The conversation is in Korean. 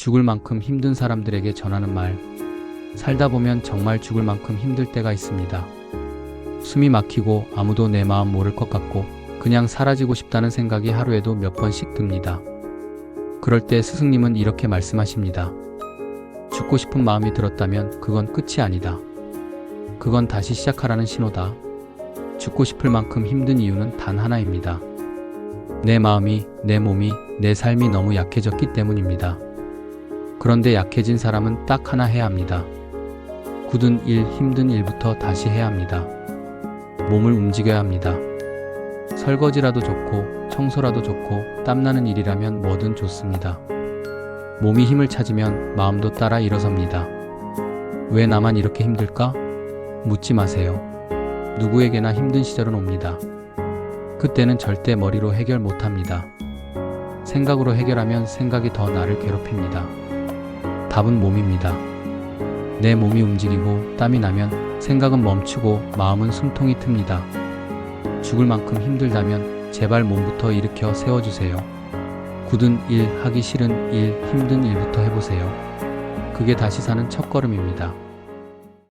죽을 만큼 힘든 사람들에게 전하는 말. 살다 보면 정말 죽을 만큼 힘들 때가 있습니다. 숨이 막히고 아무도 내 마음 모를 것 같고 그냥 사라지고 싶다는 생각이 하루에도 몇 번씩 듭니다. 그럴 때 스승님은 이렇게 말씀하십니다. 죽고 싶은 마음이 들었다면 그건 끝이 아니다. 그건 다시 시작하라는 신호다. 죽고 싶을 만큼 힘든 이유는 단 하나입니다. 내 마음이, 내 몸이, 내 삶이 너무 약해졌기 때문입니다. 그런데 약해진 사람은 딱 하나 해야 합니다. 굳은 일, 힘든 일부터 다시 해야 합니다. 몸을 움직여야 합니다. 설거지라도 좋고, 청소라도 좋고, 땀나는 일이라면 뭐든 좋습니다. 몸이 힘을 찾으면 마음도 따라 일어섭니다. 왜 나만 이렇게 힘들까? 묻지 마세요. 누구에게나 힘든 시절은 옵니다. 그때는 절대 머리로 해결 못 합니다. 생각으로 해결하면 생각이 더 나를 괴롭힙니다. 답은 몸입니다. 내 몸이 움직이고 땀이 나면 생각은 멈추고 마음은 숨통이 틉니다. 죽을 만큼 힘들다면 제발 몸부터 일으켜 세워주세요. 굳은 일, 하기 싫은 일, 힘든 일부터 해보세요. 그게 다시 사는 첫걸음입니다.